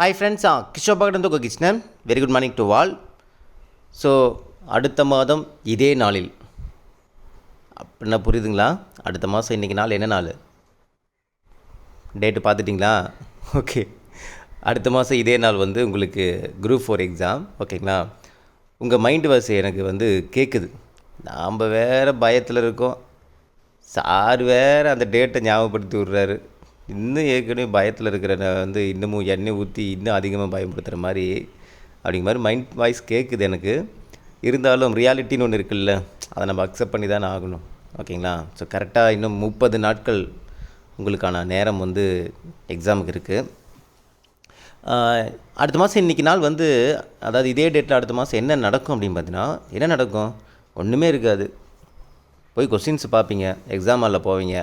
Hi friends ஆ பகடன் உங்கள் Krishnan very good morning to all so அடுத்த மாதம் இதே நாளில். அப்படின்னா புரியுதுங்களா? அடுத்த மாதம் இன்றைக்கி நாள் என்ன நாள்? டேட்டு பார்த்துட்டிங்களா? ஓகே அடுத்த மாதம் இதே நாள் வந்து உங்களுக்கு குரூப் ஃபோர் எக்ஸாம் ஓகேங்களா உங்கள் மைண்டு வாஸ் எனக்கு வந்து கேட்குது நாம் வேறு பயத்தில் இருக்கோம். சார் வேறு அந்த டேட்டை ஞாபகப்படுத்தி விட்றாரு. இன்னும் ஏற்கனவே பயத்தில் இருக்கிற வந்து இன்னமும் எண்ணெய் ஊற்றி இன்னும் அதிகமாக பயன்படுத்துகிற மாதிரி அப்படிங்கிற மாதிரி மைண்ட் வாய்ஸ் கேட்குது எனக்கு. இருந்தாலும் ரியாலிட்டின்னு ஒன்று இருக்குல்ல அதை நம்ம அக்செப்ட் பண்ணி தானே ஆகணும் ஓகேங்களா ஸோ கரெக்டாக இன்னும் முப்பது நாட்கள் உங்களுக்கான நேரம் வந்து எக்ஸாமுக்கு இருக்குது அடுத்த மாதம் இன்றைக்கி நாள் வந்து அதாவது இதே டேட்டில் அடுத்த மாதம் என்ன நடக்கும் அப்படின்னு பார்த்தீங்கன்னா என்ன நடக்கும்? ஒன்றுமே இருக்காது. போய் கொஸ்டின்ஸ் பார்ப்பீங்க எக்ஸாம் ஹாலில் போவீங்க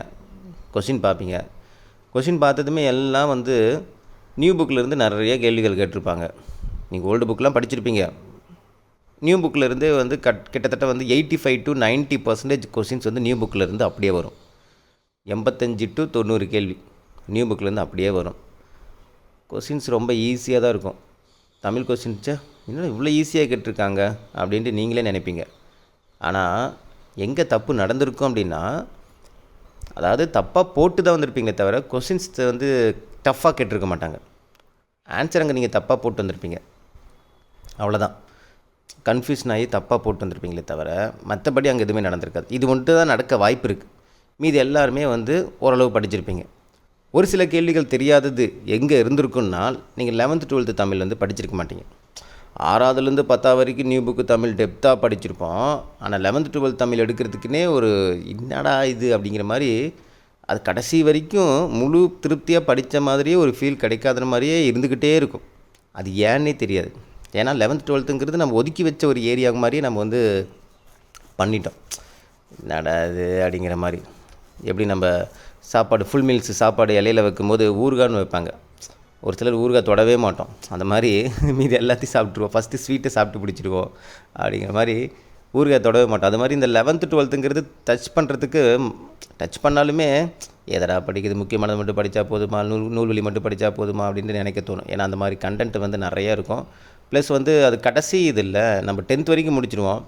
கொஸ்டின் பார்ப்பீங்க கொஷின் பார்த்ததுமே எல்லாம் வந்து நியூ புக்கிலேருந்து நிறைய கேள்விகள் கேட்டிருப்பாங்க. நீங்கள் ஓல்டு புக்கெலாம் படிச்சிருப்பீங்க. நியூ புக்கிலேருந்து வந்து கட் கிட்டத்தட்ட வந்து eighty five to ninety percentage questions வந்து நியூ புக்கிலேருந்து அப்படியே வரும். எண்பத்தஞ்சு டு தொண்ணூறு கேள்வி நியூ புக்கிலேருந்து அப்படியே வரும். கொஷின்ஸ் ரொம்ப ஈஸியாக தான் இருக்கும். தமிழ் கொஷின்ஸை இன்னும் இவ்வளோ ஈஸியாக கேட்டிருக்காங்க அப்படின்ட்டு நீங்களே நினைப்பீங்க. ஆனால் எங்கே தப்பு நடந்திருக்கும் அப்படின்னா அதாவது தப்பாக போட்டு தான் வந்திருப்பீங்களே தவிர கொஸ்டின்ஸ் வந்து டஃப்பாக கேட்டிருக்க மாட்டாங்க. ஆன்சர் அங்கே நீங்கள் தப்பாக போட்டு வந்திருப்பீங்க. அவ்வளோதான் கன்ஃபியூஷன் ஆகி தப்பாக போட்டு வந்திருப்பீங்களே தவிர மற்றபடி அங்கே எதுவுமே நடந்திருக்காது. இது மட்டும் தான் நடக்க வாய்ப்பு இருக்குது மீதி எல்லாருமே வந்து ஓரளவு படிச்சிருப்பீங்க. ஒரு சில கேள்விகள் தெரியாதது எங்கே இருந்திருக்குன்னால் நீங்கள் லெவன்த்து டுவெல்த்து தமிழ் வந்து படிச்சிருக்க மாட்டீங்க. ஆறாவதுலேருந்து பத்தாவது வரைக்கும் நியூ புக்கு தமிழ் டெப்த்தாக படிச்சிருப்போம். ஆனால் லெவன்த்து டுவெல்த் தமிழ் எடுக்கிறதுக்குனே ஒரு என்னடா இது? அப்படிங்கிற மாதிரி அது கடைசி வரைக்கும் முழு திருப்தியாக படித்த மாதிரியே ஒரு ஃபீல் கிடைக்காத மாதிரியே இருந்துக்கிட்டே இருக்கும். அது ஏன்னே தெரியாது. ஏன்னா லெவன்த் டுவெல்த்துங்கிறது நம்ம ஒதுக்கி வச்ச ஒரு ஏரியா மாதிரியே நம்ம வந்து பண்ணிட்டோம். என்னடா இது? அப்படிங்கிற மாதிரி. எப்படி நம்ம சாப்பாடு ஃபுல் மீல்ஸ் சாப்பாடு இலையில வைக்கும்போது ஊறுகான்னு வைப்பாங்க. ஒரு சிலர் ஊறுகாய் தொடவே மாட்டோம். அந்த மாதிரி மீதி எல்லாத்தையும் சாப்பிட்ருவோம் ஃபஸ்ட்டு ஸ்வீட்டை சாப்பிட்டு பிடிச்சிடுவோம். அப்படிங்கிற மாதிரி ஊறுகாய் தொடவே மாட்டோம். அது மாதிரி இந்த லெவன்த்து டுவெல்த்துங்கிறது டச் பண்ணுறதுக்கு டச் பண்ணாலுமே எதடா படிக்கிறது முக்கியமானது மட்டும் படித்தா போதுமா? நூல் நூல்வெளி மட்டும் படித்தா போதுமா? அப்படின்னு நினைக்க தோணும். ஏன்னா அந்த மாதிரி கண்டென்ட் வந்து நிறையா இருக்கும். ப்ளஸ் வந்து அது கடைசி இது இல்லை. நம்ம டென்த் வரைக்கும் முடிச்சிடுவோம்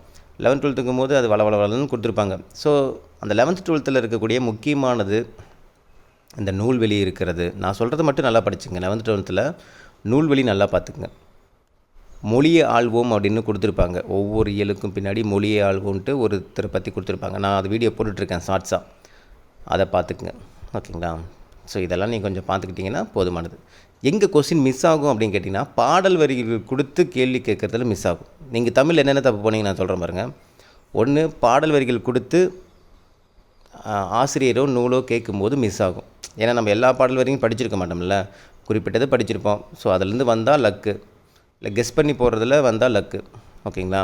லெவன்த் டுவெல்த்துக்கும் போது அது வள வள வளன்னு கொடுத்துருப்பாங்க. ஸோ அந்த லெவன்த் டுவெல்த்தில் இருக்கக்கூடிய முக்கியமானது இந்த நூல்வெளி இருக்கிறது. நான் சொல்கிறது மட்டும் நல்லா படிச்சுங்க. லெவன்த் டுவெல்த்தில் நூல்வெளி நல்லா பார்த்துக்குங்க. மொழியை ஆள்வோம் அப்படின்னு கொடுத்துருப்பாங்க. ஒவ்வொரு இயலுக்கும் பின்னாடி மொழியை ஆள்வோன்ட்டு ஒருத்தரை பற்றி கொடுத்துருப்பாங்க. நான் அது வீடியோ போட்டுட்ருக்கேன் ஷார்ட்ஸாக அதை பார்த்துக்குங்க. ஓகேங்களா? ஸோ இதெல்லாம் நீங்கள் கொஞ்சம் பார்த்துக்கிட்டிங்கன்னா போதுமானது. எங்கே கொஸ்டின் மிஸ் ஆகும் அப்படின்னு கேட்டிங்கன்னா பாடல் வரிகள் கொடுத்து கேள்வி கேட்குறதுல மிஸ் ஆகும். நீங்கள் தமிழ் என்னென்ன தப்பு போனீங்க நான் சொல்கிறேன் பாருங்கள் ஒன்று பாடல் வரிகள் கொடுத்து ஆசிரியரோ நூலோ கேட்கும்போது மிஸ் ஆகும். ஏன்னா நம்ம எல்லா பாடல் வரைக்கும் படிச்சிருக்க மாட்டோம்ல. குறிப்பிட்டது படிச்சிருப்போம். ஸோ அதுலேருந்து வந்தால் லக்கு இல்லை கெஸ் பண்ணி போடுறதுல வந்தால் லக்கு ஓகேங்களா?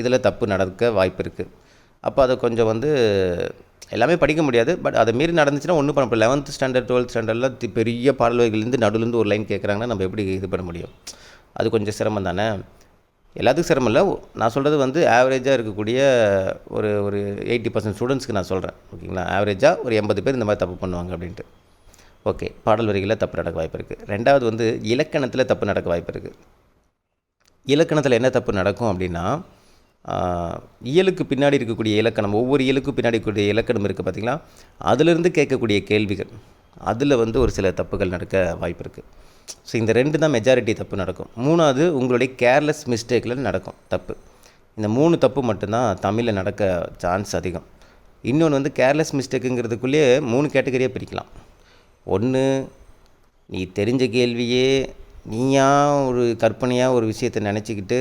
இதில் தப்பு நடக்க வாய்ப்பு இருக்குது அப்போ அதை கொஞ்சம் வந்து எல்லாமே படிக்க முடியாது. பட் அதை மீறி நடந்துச்சுன்னா ஒன்றும் பண்ண இப்போ லெவன்த் ஸ்டாண்டர்ட் டுவெல்த் ஸ்டாண்டர்டில் பெரிய பாடல் வரிகள்லேருந்து நடுவுலேருந்து ஒரு லைன் கேட்குறாங்கன்னா நம்ம எப்படி இது பண்ண முடியும்? அது கொஞ்சம் சிரமம் தானே? எல்லாத்துக்கும் சிரமம் இல்லை. நான் சொல்கிறது வந்து ஆவரேஜாக இருக்கக்கூடிய ஒரு ஒரு எயிட்டி பர்சன்ட் ஸ்டூடெண்ட்ஸ்க்கு நான் சொல்கிறேன் ஓகேங்களா? ஆவரேஜாக ஒரு எண்பது பேர் இந்த மாதிரி தப்பு பண்ணுவாங்க அப்படின்ட்டு. ஓகே பாடல் வரிகளில் தப்பு நடக்க வாய்ப்பு இருக்குது ரெண்டாவது வந்து இலக்கணத்தில் தப்பு நடக்க வாய்ப்பு இருக்குது இலக்கணத்தில் என்ன தப்பு நடக்கும் அப்படின்னா இயலுக்கு பின்னாடி இருக்கக்கூடிய இலக்கணம் ஒவ்வொரு இயலுக்கும் பின்னாடி இருக்கக்கூடிய இலக்கணம் இருக்குது பார்த்திங்களா அதிலிருந்து கேட்கக்கூடிய கேள்விகள் அதில் வந்து ஒரு சில தப்புகள் நடக்க வாய்ப்பு இருக்குது ஸோ இந்த ரெண்டு தான் மெஜாரிட்டி தப்பு நடக்கும். மூணாவது உங்களுடைய கேர்லெஸ் மிஸ்டேக்கில் நடக்கும் தப்பு. இந்த மூணு தப்பு மட்டும்தான் தமிழில் நடக்க சான்ஸ் அதிகம். இன்னொன்று வந்து கேர்லெஸ் மிஸ்டேக்குங்கிறதுக்குள்ளேயே மூணு கேட்டகரியாக பிரிக்கலாம். ஒன்று நீ தெரிஞ்ச கேள்வியே நீயா ஒரு கற்பனையாக ஒரு விஷயத்தை நினச்சிக்கிட்டு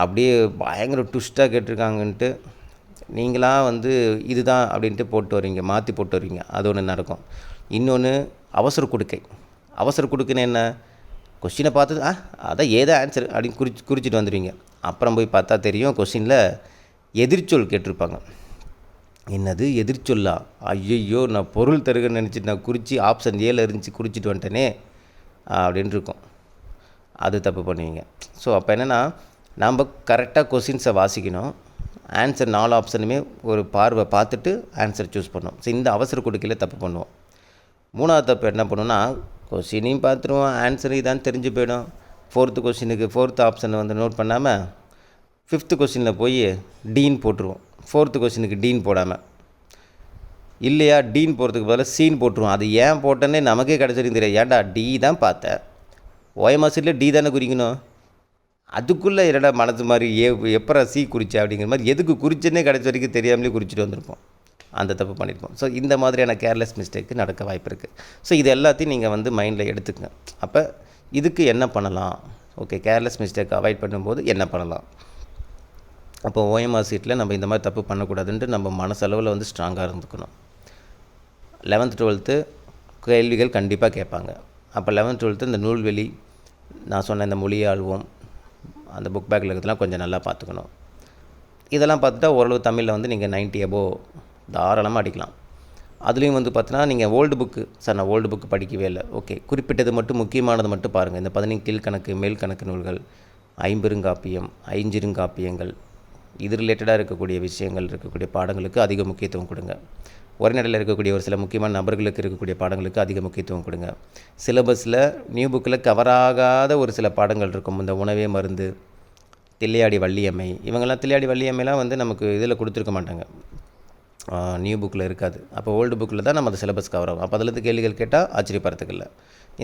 அப்படியே பயங்கர ட்விஸ்ட்டாக கேட்டிருக்காங்கன்ட்டு நீங்களாக வந்து இதுதான் அப்படின்ட்டு போட்டு வரீங்க மாற்றி போட்டு வருவீங்க அது ஒன்று நடக்கும். இன்னொன்று அவசர கொடுக்கை. அவசர கொடுக்குன்னு என்ன? கொஸ்டினை பார்த்து ஆ அதான் ஏதோ ஆன்சர் அப்படின்னு குறிச்சு குறிச்சிட்டு வந்துடுவீங்க அப்புறம் போய் பார்த்தா தெரியும் கொஸ்டினில் எதிர்ச்சொல் கேட்டிருப்பாங்க. என்னது எதிர்ச்சொல்லா? ஐயையோ நான் பொருள் தருகன்னு நினச்சிட்டு நான் குறித்து ஆப்ஷன் ஏல இருந்துச்சு குறிச்சிட்டு வந்துட்டேனே அப்படின்னு இருக்கும் அது தப்பு பண்ணுவீங்க. ஸோ அப்போ என்னென்னா நாம் கரெக்டாக கொஸ்டின்ஸை வாசிக்கணும். ஆன்சர் நாலு ஆப்ஷனுமே ஒரு பார்வை பார்த்துட்டு ஆன்சர் சூஸ் பண்ணோம் ஸோ இந்த அவசர கொடுக்கையில் தப்பு பண்ணுவோம். மூணாவது தப்பு என்ன பண்ணுவோன்னா கொஷினையும் பார்த்துருவோம். ஆன்சர் இதான் தெரிஞ்சு போயிடும். ஃபோர்த்து கொஷினுக்கு ஃபோர்த்து ஆப்ஷனை வந்து நோட் பண்ணாமல் ஃபிஃப்த்து கொஷினில் போய் டீன் போட்டுருவோம். ஃபோர்த்து கொஷினுக்கு டீன் போடாமல் இல்லையா? டீன் போகிறதுக்கு பதிலாக சீன் போட்டுருவோம். அது ஏன் போட்டேன்னே நமக்கே கிடச்சிருக்கு தெரியாது. ஏன்டா டி தான் பார்த்தேன். ஓஎம்ஆர் சீட்டில் டி தானே குறிக்கணும். அதுக்குள்ளே என்னடா மனது மாதிரி ஏ எப்பரா சி குறிச்சா அப்படிங்கிற மாதிரி எதுக்கு குறிச்சேன்னே கிடச்ச வரைக்கும் தெரியாமலே குறிச்சிட்டு வந்திருப்போம். அந்த தப்பு பண்ணியிருப்போம் ஸோ இந்த மாதிரியான கேர்லெஸ் மிஸ்டேக்கு நடக்க வாய்ப்பு இருக்குது ஸோ இது எல்லாத்தையும் நீங்கள் வந்து மைண்டில் எடுத்துக்கங்க. அப்போ இதுக்கு என்ன பண்ணலாம்? ஓகே கேர்லெஸ் மிஸ்டேக் அவாய்ட் பண்ணும்போது என்ன பண்ணலாம்? அப்போ ஓஎம்ஆர் சீட்டில் நம்ம இந்த மாதிரி தப்பு பண்ணக்கூடாதுன்ட்டு நம்ம மனசளவில் வந்து ஸ்ட்ராங்காக இருந்துக்கணும். லெவன்த் டுவெல்த்து கேள்விகள் கண்டிப்பாக கேட்பாங்க. அப்போ லெவன்த் டுவெல்த்து இந்த நூல்வெளி நான் சொன்ன இந்த மொழி ஆழ்வோம் அந்த புக் பேக்கில் இருக்கிறதுலாம் கொஞ்சம் நல்லா பார்த்துக்கணும். இதெல்லாம் பார்த்துட்டா ஓரளவு தமிழில் வந்து நீங்கள் நைன்ட்டி அபோவ் தாராளமாக அடிக்கலாம். அதுலேயும் வந்து பார்த்தீங்கன்னா நீங்கள் ஓல்டு புக்கு சார் நான் ஓல்டு புக்கு படிக்கவே இல்லை. ஓகே குறிப்பிட்டது மட்டும் முக்கியமானது மட்டும் பாருங்கள் இந்த பதினைந்து கீழ்கணக்கு மேல் கணக்கு நூல்கள் ஐம்பெருங்காப்பியம் ஐஞ்சிருங்காப்பியங்கள் இது ரிலேட்டடாக இருக்கக்கூடிய விஷயங்கள் இருக்கக்கூடிய பாடங்களுக்கு அதிக முக்கியத்துவம் கொடுங்க. உரைநடையில் இருக்கக்கூடிய ஒரு சில முக்கியமான நபர்களுக்கு இருக்கக்கூடிய பாடங்களுக்கு அதிக முக்கியத்துவம் கொடுங்க. சிலபஸில் நியூ புக்கில் கவராகாத ஒரு சில பாடங்கள் இருக்கும். இந்த உணவே மருந்து தில்லையாடி வள்ளியம்மை இவங்கெல்லாம் தில்லையாடி வள்ளியம்மைலாம் வந்து நமக்கு இதில் கொடுத்துருக்க மாட்டாங்க. நியூ புக்கில் இருக்காது. அப்போ ஓல்டு புக்கில் தான் நம்ம அந்த சிலபஸ் கவர் ஆகும். அப்போ அதுலேருந்து கேள்விகள் கேட்டால் ஆச்சரியப்படுறதுக்கு இல்லை.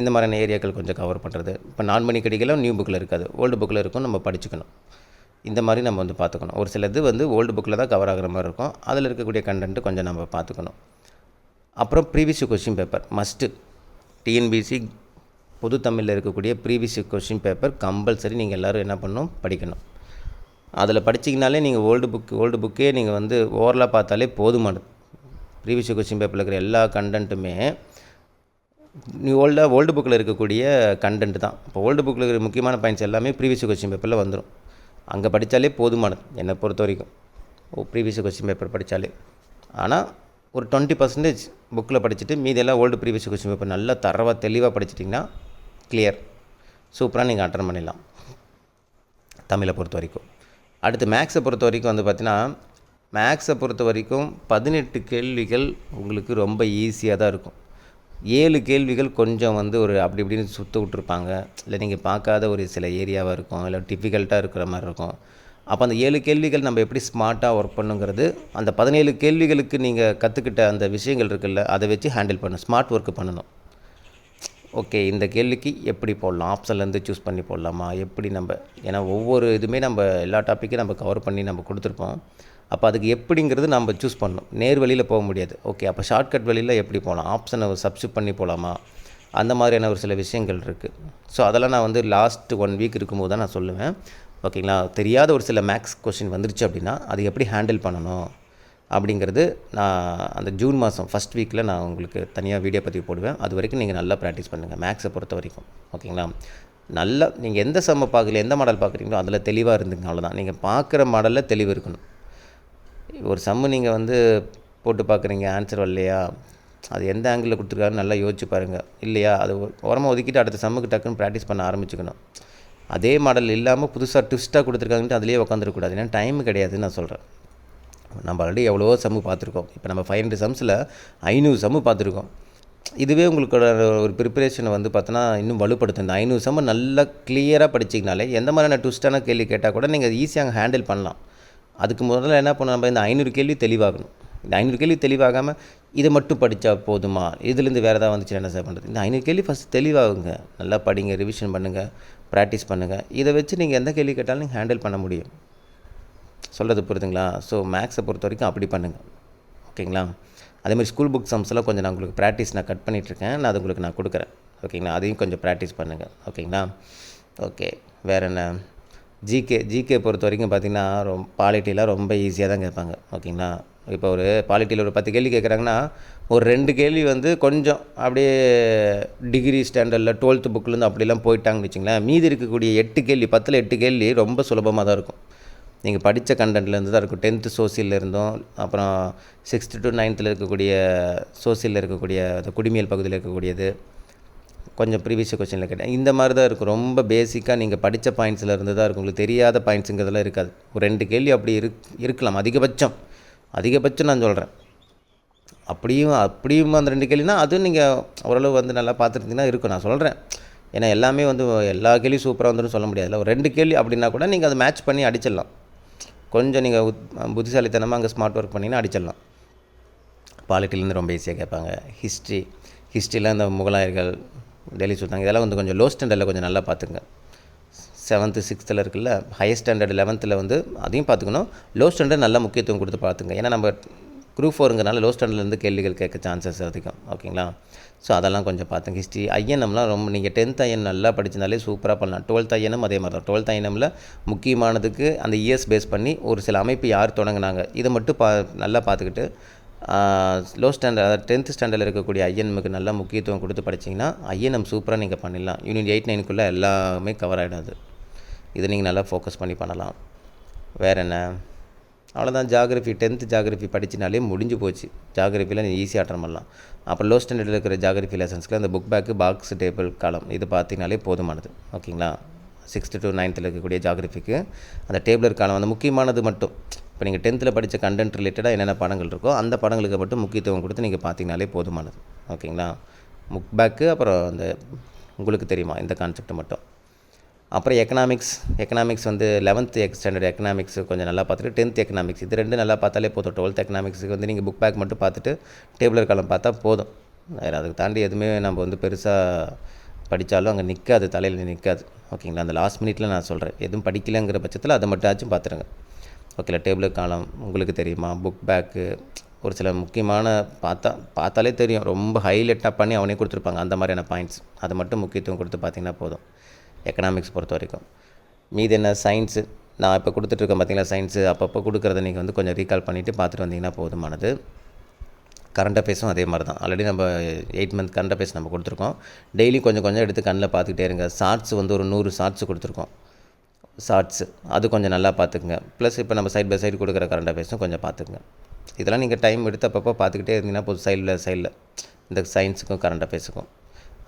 இந்த மாதிரியான ஏரியாக்கள் கொஞ்சம் கவர் பண்ணுறது இப்போ நான் மணி கடிகளும் நியூ புக்கில் இருக்காது. ஓல்டு புக்கில் இருக்கும் நம்ம படிச்சுக்கணும். இந்த மாதிரி நம்ம வந்து பார்த்துக்கணும். ஒரு சில இது வந்து ஓல்டு புக்கில் தான் கவர் ஆகிற மாதிரி இருக்கும். அதில் இருக்கக்கூடிய கண்டென்ட்டு கொஞ்சம் நம்ம பார்த்துக்கணும். அப்புறம் previous question paper must TNPSC பொது தமிழில் இருக்கக்கூடிய ப்ரீவியஸ் கொஷின் பேப்பர் கம்பல்சரி நீங்கள் எல்லோரும் என்ன பண்ணணும்? படிக்கணும். அதில் படிச்சிங்கனாலே நீங்கள் ஓல்டு புக் ஓல்டு புக்கே நீங்கள் வந்து ஓவரலாக பார்த்தாலே போதுமானது ப்ரீவியஸ் கொஸ்டின் பேப்பரில் இருக்கிற எல்லா கண்டென்ட்டுமே நீ ஓல்டாக ஓல்டு புக்கில் இருக்கக்கூடிய கண்டென்ட் தான். இப்போ ஓல்டு புக்கில் இருக்கிற முக்கியமான பாயிண்ட்ஸ் எல்லாமே ப்ரீவியஸ் கொஸ்டின் பேப்பரில் வந்துடும் அங்கே படித்தாலே போதுமானது என்னை பொறுத்த வரைக்கும். ஓ ப்ரீவியஸ் கொஸ்டின் பேப்பர் படித்தாலே ஆனால் ஒரு டுவெண்ட்டி பர்சன்டேஜ் புக்கில் படிச்சுட்டு மீதெல்லாம் ஓல்டு ப்ரீவியஸ் கொஸ்டின் பேப்பர் நல்லா தரவாக தெளிவாக படிச்சிட்டிங்கன்னா கிளியர் சூப்பராக நீங்கள் அட்டன் பண்ணிடலாம். தமிழை பொறுத்த வரைக்கும். அடுத்து மேக்ஸை பொறுத்த வரைக்கும் வந்து பார்த்தீங்கன்னா மேக்ஸை பொறுத்த வரைக்கும் பதினெட்டு கேள்விகள் உங்களுக்கு ரொம்ப ஈஸியாக தான் இருக்கும். ஏழு கேள்விகள் கொஞ்சம் வந்து ஒரு அப்படி இப்படின்னு சுற்ற விட்ருப்பாங்க இல்லை நீங்கள் பார்க்காத ஒரு சில ஏரியாவாக இருக்கும். இல்லை டிஃபிகல்ட்டாக இருக்கிற மாதிரி இருக்கும். அப்போ அந்த ஏழு கேள்விகள் நம்ம எப்படி ஸ்மார்ட்டாக ஒர்க் பண்ணுங்கிறது அந்த பதினேழு கேள்விகளுக்கு நீங்கள் கற்றுக்கிட்ட அந்த விஷயங்கள் இருக்குல்ல அதை வச்சு ஹேண்டில் பண்ணணும். ஸ்மார்ட் ஒர்க்கு பண்ணணும். ஓகே இந்த கேள்விக்கு எப்படி போடலாம்? ஆப்ஷன்லேருந்து சூஸ் பண்ணி போடலாமா? எப்படி நம்ம ஏன்னா ஒவ்வொரு இதுவுமே நம்ம எல்லா டாப்பிக்கும் நம்ம கவர் பண்ணி நம்ம கொடுத்துருப்போம். அப்போ அதுக்கு எப்படிங்கிறது நம்ம சூஸ் பண்ணணும். நேர் வழியில் போக முடியாது. ஓகே அப்போ ஷார்ட்கட் வழியில் எப்படி போகலாம்? ஆப்ஷனை சப்ஸ்டியூட் பண்ணி போகலாமா? அந்த மாதிரியான ஒரு சில விஷயங்கள் இருக்குது ஸோ அதெல்லாம் நான் வந்து லாஸ்ட் ஒன் வீக் இருக்கும்போது தான் நான் சொல்லுவேன். ஓகேங்களா? தெரியாத ஒரு சில மேக்ஸ் கொஷின் வந்துருச்சு அப்படின்னா அது எப்படி ஹேண்டில் பண்ணணும்? அப்படிங்கிறது நான் அந்த ஜூன் மாதம் ஃபஸ்ட் வீக்கில் நான் உங்களுக்கு தனியாக வீடியோ பதிவு போடுவேன். அது வரைக்கும் நீங்கள் நல்லா ப்ராக்டிஸ் பண்ணுங்கள் மேக்ஸை பொறுத்த வரைக்கும். ஓகேங்களா? நல்லா நீங்கள் எந்த செம்ம பார்க்கல எந்த மாடல் பார்க்குறீங்களோ அதில் தெளிவாக இருந்துங்க அவ்வளோதான் நீங்கள் பார்க்குற மாடலில் தெளிவு இருக்கணும். ஒரு சம்மு நீங்கள் வந்து போட்டு பார்க்குறீங்க ஆன்சர் வரலையா? அது எந்த ஆங்கிளில் கொடுத்துருக்காருன்னு நல்லா யோசிச்சு பாருங்கள் இல்லையா? அது உரமாக ஒதுக்கிட்டு அடுத்த சம்முக்கு டக்குன்னு ப்ராக்டிஸ் பண்ண ஆரம்பிச்சுக்கணும். அதே மாடல் இல்லாமல் புதுசாக ட்விஸ்ட்டாக கொடுத்துருக்காங்கன்ட்டு அதிலே உட்காந்துருக்கூடாது ஏன்னா டைம் கிடையாதுன்னு நான் சொல்கிறேன் நம்ம ஆல்ரெடி எவ்வளவோ சம்மு பார்த்துருக்கோம். இப்போ நம்ம ஃபைவ் ஹண்ட்ரட் சம்ஸில் ஐநூறு சம்மு பார்த்துருக்கோம். இதுவே உங்களுக்கோட ஒரு ப்ரிப்பரேஷனை வந்து பார்த்தோன்னா இன்னும் வலுப்படுத்தும். இந்த ஐநூறு சம்மு நல்லா கிளியராக படிச்சிங்கனாலே எந்த மாதிரியான ட்விஸ்டான கேள்வி கேட்டால் கூட நீங்கள் ஈஸியாக ஹேண்டில் பண்ணலாம். அதுக்கு முதல்ல என்ன பண்ணணும்? நம்ம இந்த ஐநூறு கேள்வி தெளிவாகணும். இந்த ஐநூறு கேள்வி தெளிவாகாமல் இதை மட்டும் படித்தா போதுமா? இதுலேருந்து வேறு ஏதாவது வந்துச்சு என்ன சார் பண்ணுறது இந்த ஐநூறு கேள்வி ஃபஸ்ட் தெளிவாகுங்க. நல்லா படிங்க ரிவிஷன் பண்ணுங்கள் ப்ராக்டிஸ் பண்ணுங்கள் இதை வச்சு நீங்கள் எந்த கேள்வி கேட்டாலும் நீங்கள் ஹேண்டில் பண்ண முடியும். சொல்கிறது புரியுதுங்களா ஸோ மேக்ஸை பொறுத்த வரைக்கும் அப்படி பண்ணுங்கள் ஓகேங்களா? அதேமாதிரி ஸ்கூல் புக் சம்ஸ்லாம் கொஞ்சம் நான் உங்களுக்கு ப்ராக்டிஸ் நான் கட் பண்ணிகிட்ருக்கேன் நான் அது உங்களுக்கு நான் கொடுக்குறேன். ஓகேங்களா? அதையும் கொஞ்சம் ப்ராக்டிஸ் பண்ணுங்கள் ஓகேங்களா? ஓகே. வேறு என்ன? ஜிகே ஜிகே பொறுத்த வரைக்கும் பார்த்திங்கன்னா ரொம்ப பாலிட்டிலாம் ரொம்ப ஈஸியாக தான் கேட்பாங்க. ஓகேங்களா? இப்போ ஒரு பாலிட்டியில் ஒரு பத்து கேள்வி கேட்குறாங்கன்னா ஒரு ரெண்டு கேள்வி வந்து கொஞ்சம் அப்படியே டிகிரி ஸ்டாண்டர்டில் டுவெல்த்து புக்லேருந்து அப்படிலாம் போயிட்டாங்கன்னு வச்சுங்களேன் மீதி இருக்கக்கூடிய எட்டு கேள்வி பத்தில் எட்டு கேள்வி ரொம்ப சுலபமாக தான் இருக்கும். நீங்கள் படித்த கண்டென்ட்லேருந்து தான் இருக்கும். டென்த்து சோசியலில் இருந்தும். அப்புறம் சிக்ஸ்த்து டு நைன்த்தில் இருக்கக்கூடிய சோசியலில் இருக்கக்கூடிய அந்த குடிமியல் பகுதியில் இருக்கக்கூடியது. கொஞ்சம் ப்ரீவியஸ் கொஸ்டினில் கேட்டேன். இந்த மாதிரி தான் இருக்கும். ரொம்ப பேசிக்காக நீங்கள் படித்த பாயிண்ட்ஸில் இருந்து தான் இருக்கும். உங்களுக்கு தெரியாத பாயிண்ட்ஸுங்கிறதெல்லாம் இருக்காது. ஒரு ரெண்டு கேள்வி அப்படி இருக் இருக்கலாம். அதிகபட்சம். அதிகபட்சம் நான் சொல்கிறேன் அப்படியும் அப்படியும் அந்த ரெண்டு கேள்வினா அதுவும் நீங்கள் ஓரளவு வந்து நல்லா பார்த்துருந்தீங்கன்னா இருக்கும். நான் சொல்கிறேன் ஏன்னா எல்லாமே வந்து எல்லா கேள்வியும் சூப்பராக வந்துடும் சொல்ல முடியாதுல்ல. ஒரு ரெண்டு கேள்வி அப்படின்னா கூட நீங்கள் அதை மேட்ச் பண்ணி அடிச்சிடலாம். கொஞ்சம் நீங்கள் புத்திசாலித்தனமாக அங்கே ஸ்மார்ட் ஒர்க் பண்ணிங்கன்னா அடிச்சிடலாம். பாலிட்டிலேருந்து ரொம்ப ஈஸியாக கேட்பாங்க. ஹிஸ்ட்ரி ஹிஸ்ட்ரியில் இந்த முகலாயர்கள் டெல்லி சுல்தாங்க இதெல்லாம் வந்து கொஞ்சம் லோ ஸ்டாண்டர்டில் கொஞ்சம் நல்லா பார்த்துங்க செவன்த்து சிக்ஸ்த்தில் இருக்குல்ல ஹையர் ஸ்டாண்டர்ட் லெவன்த்தில் வந்து அதையும் பார்த்துக்கணும். லோ ஸ்டாண்டர்ட் நல்லா முக்கியத்துவம் கொடுத்து பார்த்துங்க ஏன்னா நம்ம குரூப் ஃபோருங்கிறனால லோ ஸ்டாண்டர்ட்லேருந்து கேள்விகள் கேட்க சான்சஸ் அதிகம். ஓகேங்களா ஸோ அதெல்லாம் கொஞ்சம் பார்த்துங்க. ஹிஸ்ட்ரி ஐஎன்எம்லாம் ரொம்ப நீங்கள் டென்த் ஐஎன் நல்லா படிச்சிருந்தாலே சூப்பராக பண்ணலாம். டுவெல்த் ஐஎனும் அதே மாதிரி தான். டுவெல்த் ஐஎன்எம்மில் முக்கியமானதுக்கு அந்த இயர்ஸ் பேஸ் பண்ணி ஒரு சில அமைப்பு யார் தொடங்கினாங்க இதை மட்டும் பா நல்லா பார்த்துக்கிட்டு லோ ஸ்டாண்டர்ட் அதாவது டென்த் ஸ்டாண்டர்டில் இருக்கக்கூடிய ஐஎன்எம்க்கு நல்லா முக்கியத்துவம் கொடுத்து படிச்சிங்கன்னா ஐஎன்எம் சூப்பராக நீங்கள் பண்ணிடலாம். யூனிட் எயிட் நைனுக்குள்ளே எல்லாமே கவர் ஆகிடாது இதை நீங்கள் நல்லா ஃபோக்கஸ் பண்ணி பண்ணலாம். வேறு என்ன? அவ்வளோதான் ஜாகிரஃபி டென்த்து ஜாகிரஃபி படிச்சினாலே முடிஞ்சு போச்சு. ஜாகிரஃபியில் நீ ஈஸியாக அட்டன் பண்ணலாம். அப்போ லோ ஸ்டாண்டர்டில் இருக்கிற ஜாகிரஃபி லெசன்ஸ்க்கு அந்த புக் பேக்கு பாக்ஸ் டேபிள் காலம் இது பார்த்தீங்கனாலே போதுமானது. ஓகேங்களா சிக்ஸ்த்து டு நைன்த்தில் இருக்கக்கூடிய ஜாகிரஃபிக்கு அந்த டேபிளர் காலம் அந்த முக்கியமானது மட்டும். இப்போ நீங்கள் டென்த்தில் படித்த கண்டென்ட் ரிலேட்டடாக என்னென்ன படங்கள் இருக்கோ அந்த படங்களுக்கு மட்டும் முக்கியத்துவம் கொடுத்து நீங்கள் பார்த்தீங்கனாலே போதுமானது. ஓகேங்களா புக் பேக்கு அப்புறம் அந்த உங்களுக்கு தெரியுமா இந்த கான்செப்ட் மட்டும்? அப்புறம் எக்கனாமிக்ஸ் எக்கனாமிக்ஸ் வந்து லெவன்த்து எக் ஸ்டாண்டர்ட் எக்கனாமிக்ஸ் கொஞ்சம் நல்லா பார்த்துட்டு டென்த் எக்கனாமிக்ஸ் இது ரெண்டு நல்லா பார்த்தாலே போதும். டுவெல்த் எக்கனாமிக்ஸுக்கு வந்து நீங்கள் புக் பேக் மட்டும் பார்த்துட்டு டேபிளர் காலம் பார்த்தா போதும். வேறு அதுக்கு தாண்டி எதுவுமே நம்ம வந்து பெருசாக படித்தாலும் அங்கே நிற்காது தலையில் நிற்காது ஓகேங்களா அந்த லாஸ்ட் மினிட்ல நான் சொல்கிறேன் எதுவும் படிக்கலைங்கிற பட்சத்தில் அதை மட்டும் பார்த்துருங்க. ஓகேல டேபிளர் காலம் உங்களுக்கு தெரியுமா? புக் பேக்கு ஒரு சில முக்கியமான பார்த்தா பார்த்தாலே தெரியும். ரொம்ப ஹைலைட்டாக பண்ணி அவனே கொடுத்துருப்பாங்க. அந்த மாதிரியான பாயிண்ட்ஸ் அதை மட்டும் முக்கியத்துவம் கொடுத்து பார்த்தீங்கன்னா போதும். எக்கனாமிக்ஸ் பொறுத்த வரைக்கும். மீது என்ன சயின்ஸு நான் இப்போ கொடுத்துட்ருக்கேன் பார்த்தீங்களா சயின்ஸு அப்பப்போ கொடுக்குறத நீங்கள் வந்து கொஞ்சம் ரீகால் பண்ணிவிட்டு பார்த்துட்டு வந்தீங்கன்னா போதுமானது. கரண்ட் அஃபேர்ஸும் அதே மாதிரி தான் ஆல்ரெடி நம்ம எயிட் மந்த் கரண்ட் அஃபேர்ஸ் நம்ம கொடுத்துருக்கோம். டெய்லி கொஞ்சம் கொஞ்சம் எடுத்து கண்ணில் பார்த்துக்கிட்டே இருங்க. ஷார்ட்ஸ் வந்து ஒரு நூறு ஷார்ட்ஸ் கொடுத்துருக்கோம். ஷார்ட்ஸு அது கொஞ்சம் நல்லா பார்த்துக்குங்க ப்ளஸ் இப்போ நம்ம சைட் பை சைடு கொடுக்குற கரண்ட் அஃபேர்ஸும் கொஞ்சம் பார்த்துக்குங்க இதெல்லாம் நீங்கள் டைம் எடுத்து அப்பப்போ பார்த்துக்கிட்டே இருந்தீங்கன்னா போதும். சைடில் சைடில் இந்த சயின்ஸுக்கும் கரண்ட் அஃபேர்ஸுக்கும்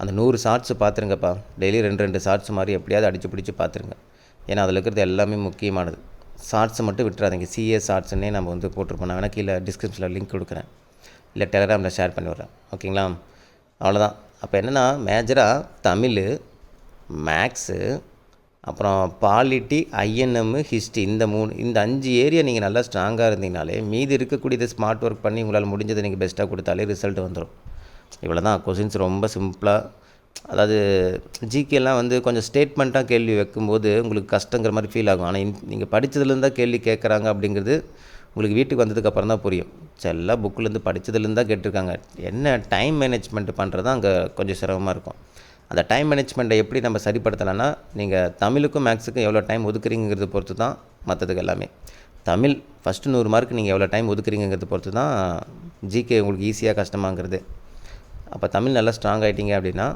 அந்த நூறு ஷார்ட்ஸு பார்த்துருங்கப்பா. டெய்லி ரெண்டு ரெண்டு ஷார்ட்ஸ் மாதிரி எப்படியாவது அடித்து பிடிச்சி பார்த்துருங்க. ஏன்னா அதில் இருக்கிறது எல்லாமே முக்கியமானது. ஷார்ட்ஸை மட்டும் விட்டுறாதீங்க. சிஏ ஷார்ட்ஸ்னே நம்ம வந்து போட்டிருப்போம். நான் வேணால் கீழே டிஸ்கிரிப்ஷனில் லிங்க் கொடுக்குறேன். இல்லை டெலகிராமில் ஷேர் பண்ணி விட்றேன். ஓகேங்களா அவ்வளோதான் அப்போ என்னென்னா மேஜராக தமிழ் மேக்ஸு அப்புறம் பாலிட்டி ஐஎன்எம்மு ஹிஸ்ட்ரி இந்த மூணு இந்த அஞ்சு ஏரியா நீங்கள் நல்லா ஸ்ட்ராங்காக இருந்தீங்கனாலே மீதி இருக்கக்கூடியது ஸ்மார்ட் ஒர்க் பண்ணி உங்களால் முடிஞ்சதை நீங்கள் பெஸ்ட்டாக கொடுத்தாலே ரிசல்ட் வந்துடும் இவ்வளோ தான் கொஷின்ஸ் ரொம்ப சிம்பிளாக அதாவது ஜிகேலாம் வந்து கொஞ்சம் ஸ்டேட்மெண்ட்டாக கேள்வி வைக்கும்போது உங்களுக்கு கஷ்டங்கிற மாதிரி ஃபீல் ஆகும். ஆனால் நீங்கள் படித்ததுலேருந்து தான் கேள்வி கேட்குறாங்க அப்படிங்கிறது உங்களுக்கு வீட்டுக்கு வந்ததுக்கப்புறம் தான் புரியும். செல்லாம் புக்கிலேருந்து படித்ததுலேருந்து தான் கேட்டிருக்காங்க. என்ன டைம் மேனேஜ்மெண்ட் பண்ணுறது தான் அங்கே கொஞ்சம் சிரமமாக இருக்கும். அந்த டைம் மேனேஜ்மெண்ட்டை எப்படி நம்ம சரிப்படுத்தலாம்னா நீங்கள் தமிழுக்கும் மேக்ஸுக்கும் எவ்வளோ டைம் ஒதுக்குறீங்கிறத பொறுத்து தான் மற்றதுக்கு எல்லாமே. தமிழ் ஃபஸ்ட்டு நூறு மார்க் நீங்கள் எவ்வளோ டைம் ஒதுக்குறீங்கிறத பொறுத்து தான் ஜிகே உங்களுக்கு ஈஸியாக கஷ்டமாங்கிறது. அப்போ தமிழ் நல்லா ஸ்ட்ராங் ஆகிட்டீங்க அப்படின்னா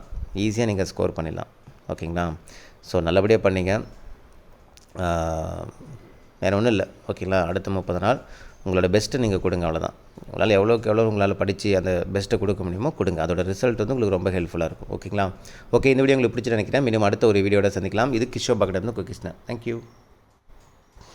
ஈஸியாக நீங்கள் ஸ்கோர் பண்ணிடலாம். ஓகேங்களா? ஸோ நல்லபடியாக பண்ணிங்க. வேறு ஒன்றும் இல்லை. ஓகேங்களா? அடுத்த முப்பது நாள் உங்களோட பெஸ்ட்டை நீங்கள் கொடுங்க அவ்வளோதான் உங்களால் எவ்வளோக்கு எவ்வளோ உங்களால் படித்து அந்த பெஸ்ட்டை கொடுக்க முடியுமோ கொடுங்க. அதோட ரிசல்ட் வந்து உங்களுக்கு ரொம்ப ஹெல்ப்ஃபுல்லாக இருக்கும். ஓகேங்களா? ஓகே இந்த வீடியோ உங்களுக்கு பிடிச்சி நினைக்கிறேன் மினிமம் அடுத்த ஒரு வீடியோட சந்திக்கலாம். இது கிஷோ பக்கடம் குக்கிஷ்ணன் தேங்க்யூ